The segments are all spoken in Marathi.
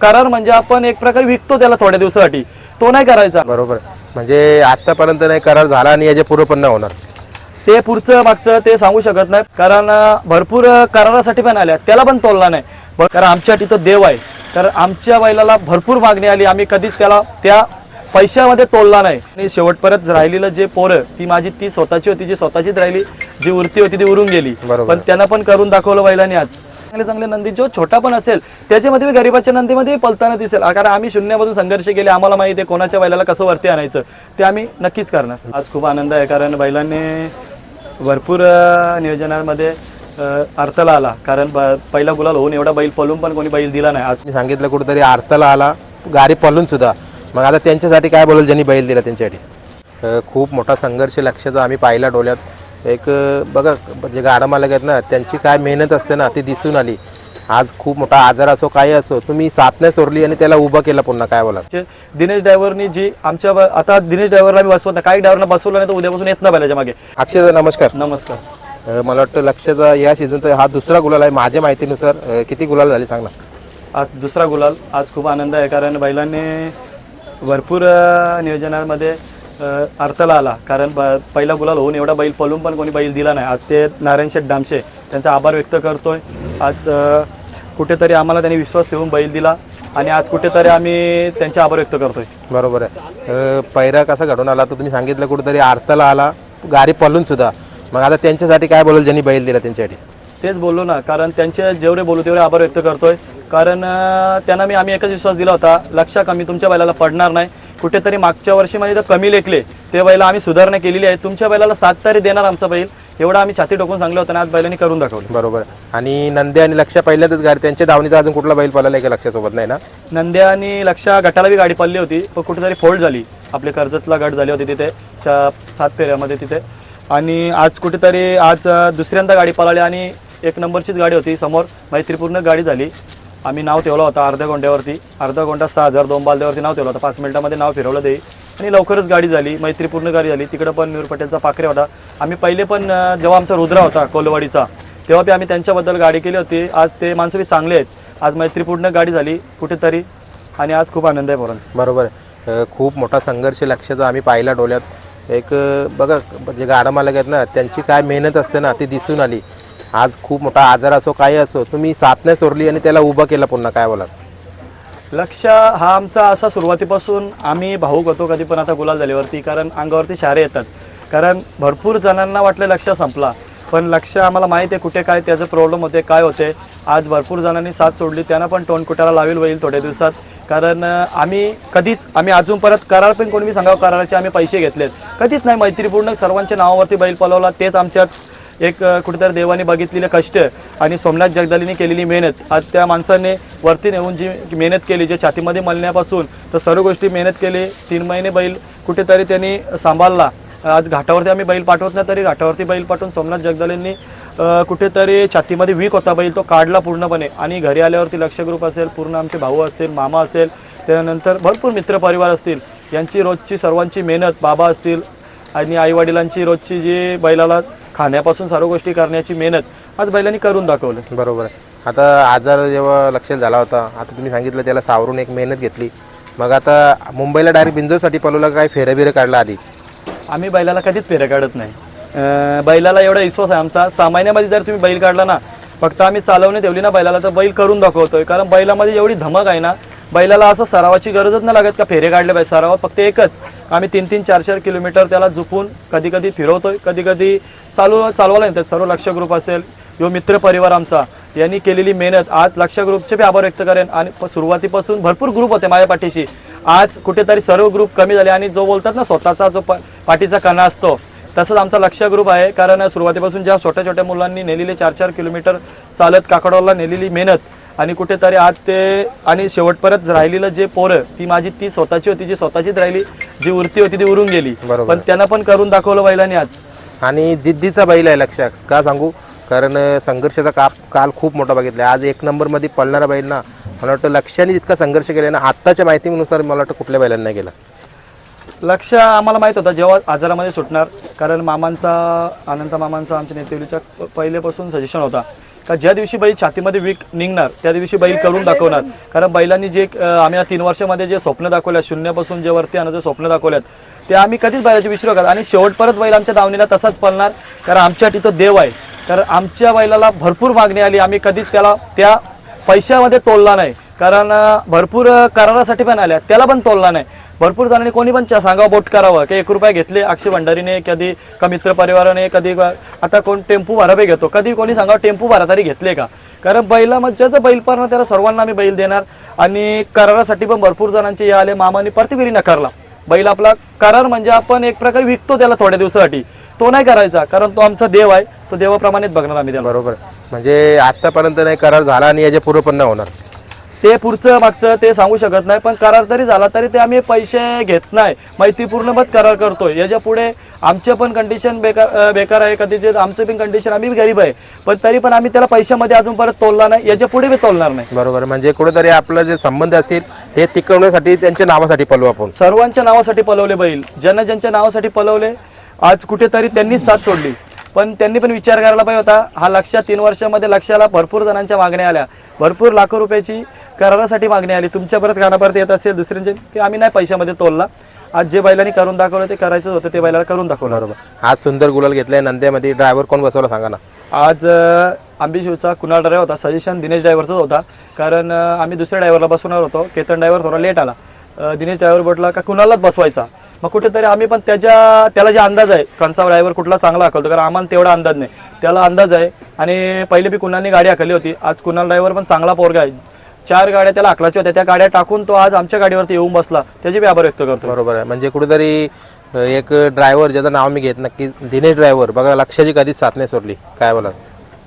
करार म्हणजे आपण एक प्रकारे विकतो त्याला थोड्या दिवसासाठी. तो नाही करायचा. बरोबर. म्हणजे आतापर्यंत नाही करार झाला आणि याच्या पूर्व पण नाही होणार. ते पुढचं मागचं ते सांगू शकत नाही. कारण भरपूर करारासाठी पण आल्या. त्याला पण तोलला नाही. कारण आमच्यासाठी तो देव आहे. तर आमच्या बैलाला भरपूर मागणी आली. आम्ही कधीच त्याला त्या पैशामध्ये तोलला नाही. आणि शेवट परत राहिलेलं जे पोरं ती माझी ती स्वतःची होती. जी स्वतःचीच राहिली जी उरती होती ती उरून गेली. पण त्यांना पण करून दाखवलं बैलांनी आज. चांगले चांगले नंदी जो छोटा पण असेल त्याच्यामध्ये गरीबाच्या नंदीमध्ये पलताना दिसेल. कारण आम्ही शून्यामधून संघर्ष केले आम्हाला माहिती आहे कोणाच्या बैलाला कसं वरती आणायचं. ते आम्ही नक्कीच करणार. आज खूप आनंद आहे कारण बैलांनी भरपूर नियोजनामध्ये अर्थला आला. कारण ब- पहिला गुलाल होऊन एवढा बैल पळून पण कोणी बैल दिला नाही. आज मी सांगितलं कुठेतरी आरताला आला गाडी पळून सुद्धा. मग आता त्यांच्यासाठी काय बोलेल ज्यांनी बैल दिला त्यांच्यासाठी? खूप मोठा संघर्ष लक्षाचा आम्ही पाहिला डोळ्यात. एक बघा जे गाडा मालक आहेत ना त्यांची काय मेहनत असते ना ती दिसून आली. आज खूप मोठा आजार असो काही असो तुम्ही साथ नाही सोडली आणि त्याला उभं केलं पुन्हा काय बोला दिनेश ड्रायव्हरनी जी आमच्या आता दिनेश ड्रायव्हरला मी बसवत काही ड्रायव्हरना बसवलं नाही तर उद्यापासून येत नाही बैलाच्या मागे. अक्षय नमस्कार. नमस्कार. मला वाटतं लक्षाचा या सीझनचा हा दुसरा गुलाल आहे. माझ्या माहितीनुसार किती गुलाल झाले सांग ना. आज दुसरा गुलाल. आज खूप आनंद आहे कारण बैलांनी भरपूर नियोजनामध्ये अर्थला आला. कारण पहिला गुलाल होऊन एवढा बैल पळून पण कोणी बैल दिला नाही. आज ते नारायण शेठ डामशे त्यांचा आभार व्यक्त करतोय. आज कुठेतरी आम्हाला त्यांनी विश्वास ठेवून बैल दिला आणि आज कुठेतरी आम्ही त्यांचे आभार व्यक्त करतोय. बरोबर आहे. पैरा कसा घडून आला? तर तुम्ही सांगितलं कुठेतरी आरताला आला. गाडी पळून सुद्धा. मग आता त्यांच्यासाठी काय बोलेल ज्यांनी बैल दिला त्यांच्यासाठी? तेच बोललो ना. कारण त्यांचे जेवढे बोलू तेवढे आभार व्यक्त करतोय. कारण त्यांना मी आम्ही एकच विश्वास दिला होता. लक्ष कमी तुमच्या बैलाला पडणार नाही. कुठेतरी मागच्या वर्षी मध्ये तर कमी लेखले ते बैला आम्ही सुधारणा केलेली आहे. तुमच्या बैलाला सात तरी देणार आमचा बैल. एवढा आम्ही छाती टोकून सांगलं होतं आज बैलांनी करून दाखवलं. बरोबर. आणि नंदी आणि लक्ष पहिल्यातच गाडी त्यांच्या धावणीचा अजून कुठला बैल पळाला का लक्षासोबत नाही ना? नंद्या आणि लक्ष गटाला बी गाडी पडली होती पण कुठेतरी फोल्ड झाली. आपले कर्जतला गट झाली होती तिथे च्या सात फेऱ्यामध्ये तिथे. आणि आज कुठेतरी आज दुसऱ्यांदा गाडी पळाली आणि एक नंबरचीच गाडी होती समोर. मैत्रीपूर्ण गाडी झाली. आम्ही नाव ठेवलं होतं अर्ध्या गोंड्यावरती. अर्धा गोंडा सहा हजार दोन बालद्यावरती नाव ठेवलं होतं. पाच मिनिटामध्ये नाव फिरवलं ते. आणि लवकरच गाडी झाली मैत्रीपूर्ण गाडी झाली. तिकडं पण न्यूर पटेलचा पाखरे होता. आम्ही पहिले पण जेव्हा आमचा रुद्रा होता कोलवाडीचा तेव्हा बी आम्ही त्यांच्याबद्दल गाडी केली होती. आज ते माणसं बी चांगले आहेत. आज मैत्रीपूर्ण गाडी झाली कुठेतरी. आणि आज खूप आनंद आहे पोरांचा. बरोबर आहे. खूप मोठा संघर्ष लक्षाचा आम्ही पाहिला डोळ्यात. एक बघा म्हणजे जे गाडा मालक आहेत ना त्यांची काय मेहनत असते ना ती दिसून आली. आज खूप मोठा आजार असो काही असो तुम्ही साथ नाही सोडली आणि त्याला उभं केलं पुन्हा काय बोला लक्ष हा आमचा असा सुरुवातीपासून आम्ही भाऊक होतो कधी पण आता गुलाल झाल्यावरती कारण अंगावरती शारे येतात. कारण भरपूर जणांना वाटलं लक्ष संपला पण लक्ष आम्हाला माहिती आहे कुठे काय त्याचं प्रॉब्लेम होते काय होते. आज भरपूर जणांनी साथ सोडली त्यांना पण तोंड कुटाला लावेल होईल थोड्या दिवसात. कारण आम्ही कधीच आम्ही अजून परत करार पण कोणी सांगावं कराराचे आम्ही पैसे घेतलेत. कधीच नाही मैत्रीपूर्ण सर्वांच्या नावावरती बैल पलवला तेच आमच्यात एक कुठेतरी देवाने बघितलेले कष्ट आणि सोमनाथ जगदालीने केलेली मेहनत आज त्या माणसाने वरती नेऊन जी मेहनत केली जे छातीमध्ये मलण्यापासून तर सर्व गोष्टी मेहनत केली. तीन महिने बैल कुठेतरी त्यांनी सांभाळला. आज घाटावरती आम्ही बैल पाठवत नाही तरी घाटावरती बैल पाठवून सोमनाथ जगदालेंनी कुठेतरी छातीमध्ये वीक होता बैल तो काढला पूर्णपणे. आणि घरी आल्यावरती लक्ष ग्रुप असेल पूर्ण आमचे भाऊ असतील मामा असेल त्यानंतर भरपूर मित्रपरिवार असतील. यांची रोजची सर्वांची मेहनत बाबा असतील आणि आईवडिलांची रोजची जी बैलाला खाण्यापासून सर्व गोष्टी करण्याची मेहनत आज बैलांनी करून दाखवलं. बरोबर आहे. आता आजार जेव्हा लक्षात झाला होता आता तुम्ही सांगितलं त्याला सावरून एक मेहनत घेतली. मग आता मुंबईला डायरेक्ट बिंजोसाठी पलवला काय फेऱ्या बिरं काढला आधी? आम्ही बैलाला कधीच फेऱ्या काढत नाही. बैलाला एवढा विश्वास आहे आमचा. सहा महिन्यामध्ये जर तुम्ही बैल काढला ना फक्त आम्ही चालवणे ठेवली ना बैलाला तर बैल करून दाखवतोय. कारण बैलामध्ये एवढी धमक आहे ना बैलाला असं सरावाची गरजच नाही लागत का फेरे काढले पाहिजे? सराव फक्त एकच आम्ही तीन तीन चार चार किलोमीटर त्याला झुकून कधी कधी फिरवतोय कधी कधी चालू चालवायला येतात. सर्व लक्ष ग्रुप असेल यो मित्र परिवार आमचा यांनी केलेली मेहनत आज लक्ष ग्रुपचे बी आभार व्यक्त करेन. आणि सुरुवातीपासून भरपूर ग्रुप होते माझ्या पाठीशी. आज कुठेतरी सर्व ग्रुप कमी झाले आणि जो बोलतात ना स्वतःचा जो प- पाठीचा कणा असतो तसंच आमचा लक्ष ग्रुप आहे. कारण सुरुवातीपासून ज्या छोट्या छोट्या मुलांनी नेलेले चार चार किलोमीटर चालत काकडोला नेलेली मेहनत आणि कुठेतरी आज ते आणि शेवट परत राहिलेलं जे पोरं ती माझी ती स्वतःची होती जी स्वतःचीच राहिली जी उरती होती ती उरून गेली. बरोबर. पण त्यांना पण करून दाखवलं बैलांनी आज. आणि जिद्दीचा बैल आहे लक्षात का सांगू? कारण संघर्षाचा काप काल खूप मोठा बघितला आज एक नंबरमध्ये पळणारा बैल ना मला वाटतं लक्षाने जितका संघर्ष केला ना आत्ताच्या माहितीनुसार मला वाटतं कुठल्या बैलांना नाही गेला लक्ष आम्हाला माहीत होतं जेव्हा आजारामध्ये सुटणार कारण मामांचा अनंत मामांचा आमच्या नेतेवलीच्या पहिल्यापासून सजेशन होता. का ज्या दिवशी बैल छातीमध्ये वीक निघणार त्या दिवशी बैल करून दाखवणार. कारण बैलांनी जे आम्ही या तीन वर्षामध्ये जे स्वप्न दाखवल्यात शून्यापासून जे वरती आणायचे स्वप्न दाखवल्यात ते आम्ही कधीच बैलाचे विसरू नका आणि शेवट परत बैल आमच्या दावणीला तसाच पळणार कारण आमच्यासाठी तो देव आहे. तर आमच्या बैलाला भरपूर मागणी आली आम्ही कधीच त्याला त्या पैशामध्ये तोलला नाही. कारण भरपूर करारासाठी पण आल्या त्याला पण तोलला नाही. भरपूर जणांनी कोणी पण सांगा सांगावं बोट करावं. की एक रुपये घेतले अक्षय भंडारीने कधी का मित्र परिवाराने कधी आता कोण टेम्पू भाडा घेतो. कधी कोणी सांगावं टेम्पू भारा तरी घेतले का? कारण बैला मग ज्याचं बैल पारणं त्याला सर्वांना आम्ही बैल देणार. आणि करारासाठी पण भरपूर जणांचे हे आले मामाने प्रतिवेळी नकारला. बैल आपला करार म्हणजे आपण एक प्रकारे विकतो त्याला थोड्या दिवसासाठी. तो नाही करायचा कारण तो आमचा देव आहे. तो देवाप्रमाणेच बघणार आम्ही त्याला. बरोबर. म्हणजे आतापर्यंत नाही करार झाला आणि याच्या पूर्व पण नाही होणार. ते पुढचं मागचं ते सांगू शकत नाही पण करार तरी झाला तरी ते आम्ही पैसे घेत नाही. माहितीपूर्णच करार करतोय. याच्यापुढे आमचे पण कंडिशन बेकार बेकार आहे. कधी जे आमचं पण कंडिशन आम्ही गरीब आहे. पण तरी पण आम्ही त्याला पैशामध्ये अजून परत तोलला नाही. याच्यापुढे बी तोलणार नाही. बरोबर म्हणजे कुठेतरी आपलं जे संबंध असतील हे टिकवण्यासाठी त्यांच्या नावासाठी पलू आपण. सर्वांच्या नावासाठी पलवले बैल. ज्यांना ज्यांच्या नावासाठी पलवले आज कुठेतरी त्यांनीच साथ सोडली. पण त्यांनी पण विचार करायला पाहिजे होता. हा लक्ष तीन वर्षामध्ये लक्षाला भरपूर जणांच्या मागण्या आल्या. भरपूर लाखो रुपयाची करारासाठी मागणी आली. तुमच्या परत कानापर्यंत येत असेल दुसऱ्यांचे की आम्ही नाही पैशामध्ये तोलला आज जे बैलांनी करून दाखवलं ते करायचं होतं ते बैलाला करून दाखवलं बरोबर. आज सुंदर गुलाल घेतलाय नंद्यामध्ये ड्रायव्हर कोण बसवला सांगा ना. आज आंबीशिवचा कुणाल ड्रायव्हर होता सजेशन दिनेश ड्रायव्हरचाच होता. कारण आम्ही दुसऱ्या ड्रायव्हरला बसवणार होतो केतन ड्रायव्हर थोडा लेट आला. दिनेश ड्रायव्हर म्हटला का कुणालाच बसवायचा? मग कुठेतरी आम्ही पण त्याच्या त्याला जे अंदाज आहे कंचा ड्रायव्हर कुठला चांगला हाकलतो कारण आम्हाला तेवढा अंदाज नाही. त्याला अंदाज आहे आणि पहिले बी कुणालनी गाडी हाकली होती. आज कुणाल ड्रायव्हर पण चांगला पोरगा आहे. चार गाड्या त्याला हाकलाच्या होत्या. त्या गाड्या टाकून तो आज आमच्या गाडीवरती येऊन बसला. त्याचे बी आभार व्यक्त करतो बरोबर आहे. म्हणजे कुठेतरी अं, एक ड्रायव्हर ज्याचं नाव मी घेत नक्की दिनेश ड्रायव्हर बघा लक्षाची कधीच साथ नाही सोडली. काय बोला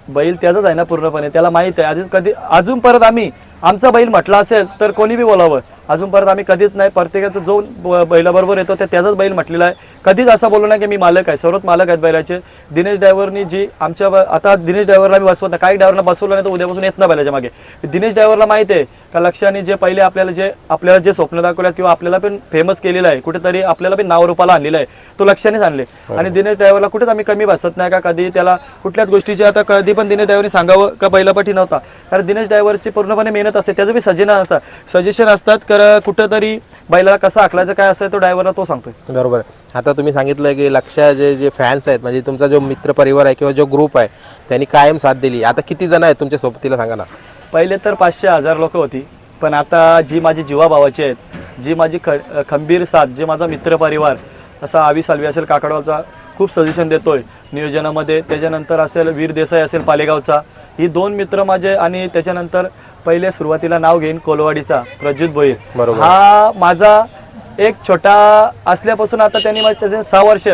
बैल त्याचाच आहे ना पूर्णपणे. त्याला माहीत आहे. आधीच कधी अजून परत आम्ही आमचा बैल म्हटला असेल तर कोणी बी बोलावं. अजून परत आम्ही कधीच नाही प्रत्येकाचं जो ब- बैलाबरोबर येतो ते त्याचाच बैल म्हटलेला आहे. कधीच असं बोललो नाही की मी मालक आहे सर्वच मालक आहेत बैलाचे. दिनेश ड्रायव्हरनी जी आमच्या आता दिनेश ड्रायव्हरला मी बसवत नाही काही ड्रायव्हरला बसवलं नाही तर उद्यापासून येत नाही बैलाच्या मागे. दिनेश ड्रायव्हरला माहिती आहे का लक्षाने जे पहिले आपल्याला जे आपल्याला जे स्वप्न दाखवल्यात किंवा आपल्याला पण फेमस केलेलं आहे कुठेतरी आपल्याला पण नाव रूपाला आणलेलं आहे तो लक्षानेच आणले. आणि दिनेश ड्रायव्हरला कुठेच आम्ही कमी बसत नाही का? कधी त्याला कुठल्याच गोष्टीची आता कधी पण दिनेश ड्रायव्हरनी सांगावं का बैलापाठी नव्हता. कारण दिनेश ड्रायव्हरची पूर्णपणे मेहनत असते त्याचं बी सजेन असतात सजेशन असतात तर कुठेतरी बैलाला कसं आखलायचं काय असेल तो ड्रायव्हरला तो सांगतोय. बरोबर. आता तुम्ही सांगितलं की लक्ष्या जे जे फॅन्स आहेत म्हणजे तुमचा जो मित्र परिवार आहे किंवा जो ग्रुप आहे त्यांनी कायम साथ दिली. आता किती जण आहेत तुमच्या सोबतीला सांगा ना? पहिले तर पाचशे हजार लोक होती पण आता जी माझी जीवाभावाची आहेत जी माझी ख खंबीर साथ जे माझा मित्रपरिवार असा आवी सालवी असेल काकडगावचा खूप सजेशन देतोय. नियोजनामध्ये त्याच्यानंतर असेल वीर देसाई असेल पालेगावचा. ही दोन मित्र माझे आणि त्याच्यानंतर पहिले सुरुवातीला नाव घेईन कोलवाडीचा प्रज्युत भोईर. बरोबर. हा माझा एक छोटा असल्यापासून आता त्यांनी माझ्या सहा वर्ष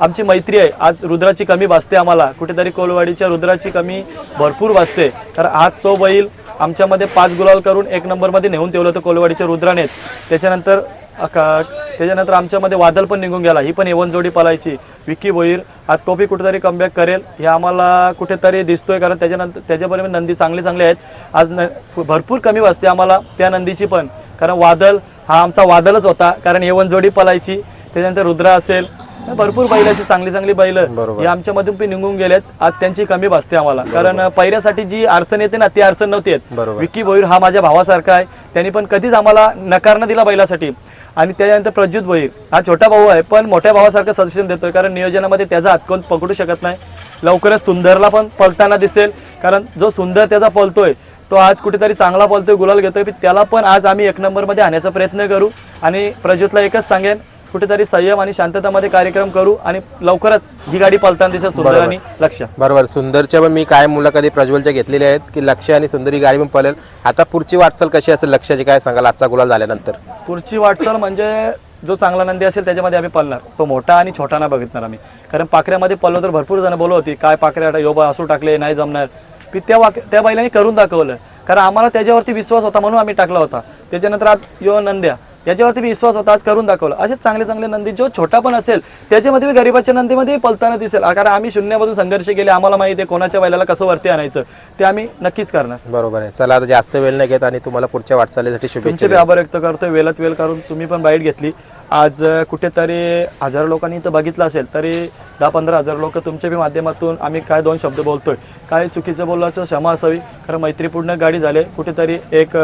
आमची मैत्री आहे. आज रुद्राची कमी भासते आम्हाला. कुठेतरी कोलवाडीच्या रुद्राची कमी भरपूर भासते. तर आज तो बैल आमच्यामध्ये पाच गुलाल करून एक नंबरमध्ये नेऊन ठेवलं होतं कोलवाडीच्या रुद्रानेच. त्याच्यानंतर त्याच्यानंतर आमच्यामध्ये वादल पण निघून गेला. ही पण एवन जोडी पलायची. विकी भोईर आज तो बी कुठेतरी कमबॅक करेल. हे आम्हाला कुठेतरी दिसतोय कारण त्याच्यानंतर त्याच्यापर्यंत नंदी चांगली चांगली आहेत. आज न भरपूर कमी वाजते आम्हाला त्या नंदीची पण. कारण वादल हा आमचा वादलच होता. कारण एवन जोडी पलायची. त्याच्यानंतर रुद्रा असेल. भरपूर बैल अशी चांगली चांगली बैल. बरोबर. ही आमच्यामधून पण निघून गेलेत. आज त्यांची कमी भासते आम्हाला. कारण पैऱ्यासाठी जी अडचण येते ना ती अडचण नव्हती येत. बरोबर. विकी भोईर हा माझ्या भावासारखा आहे. त्यांनी पण कधीच आम्हाला नकार न दिला बैलासाठी. आणि त्याच्यानंतर प्रज्युत भोईर. हा छोटा भाऊ आहे पण मोठ्या भावासारखं सजेशन देतोय. कारण नियोजनामध्ये त्याचा हात कोण पकडू शकत नाही. लवकरच सुंदरला पण पलताना दिसेल. कारण जो सुंदर त्याचा पलतोय तो आज कुठेतरी चांगला पलतोय गुलाल घेतोय. पण त्याला पण आज आम्ही एक नंबरमध्ये आणण्याचा प्रयत्न करू. आणि प्रज्युतला एकच सांगेन कुठेतरी संयम आणि शांततामध्ये कार्यक्रम करू आणि लवकरच ही गाडी पलताना दिसेल सुंदर आणि लक्ष. बरोबर. सुंदरच्या पण मी काय मुलाखती प्रज्वलच्या घेतलेल्या आहेत की लक्ष आणि सुंदरी गाडी पण पळेल. आता पुढची वाटचाल कशी असेल? लक्षाची काय सांगाल आजचा गुलाल झाल्यानंतर? पुढची वाटचाल म्हणजे जो चांगला नंदी असेल त्याच्यामध्ये आम्ही पळणार. तो मोठा आणि छोटा ना बघितणार आम्ही. कारण पाखऱ्यामध्ये पळलो तर भरपूर जण बोलत होती काय पाखऱ्या योबा असू टाकले नाही जमणार. पी त्या वाक त्या बैलांनी करून दाखवलं. कारण आम्हाला त्याच्यावरती विश्वास होता म्हणून आम्ही टाकला होता. त्याच्यानंतर आज यो नंद्या याच्यावरती मी विश्वास होता आज करून दाखवलं. असे चांगले चांगले नंदी जो छोटा पण असेल त्याच्यामध्ये मी गरीबाच्या नंदीमध्ये पलताना दिसेल. कारण आम्ही शून्यापासून संघर्ष केले आम्हाला माहिती आहे कोणाच्या बैलाला कसं वरती आणायचं. ते आम्ही नक्कीच करणार. बरोबर आहे. चला आता जास्त वेळ नाही घेत आणि तुम्हाला पुढच्या वाटचालीसाठी शुभेच्छा बी आभार व्यक्त करतोय. वेळात वेळ करून तुम्ही पण बाईट घेतली. आज कुठेतरी हजारो लोकांनी इथं बघितलं असेल तरी दहा पंधरा हजार लोक तुमच्या बी माध्यमातून आम्ही काय दोन शब्द बोलतोय. काय चुकीचं बोललो असं क्षमा असावी. कारण मैत्रीपूर्ण गाडी झाले. कुठेतरी एक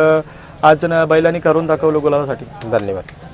आज न बैलांनी करून दाखवलं गुलाबासाठी. धन्यवाद.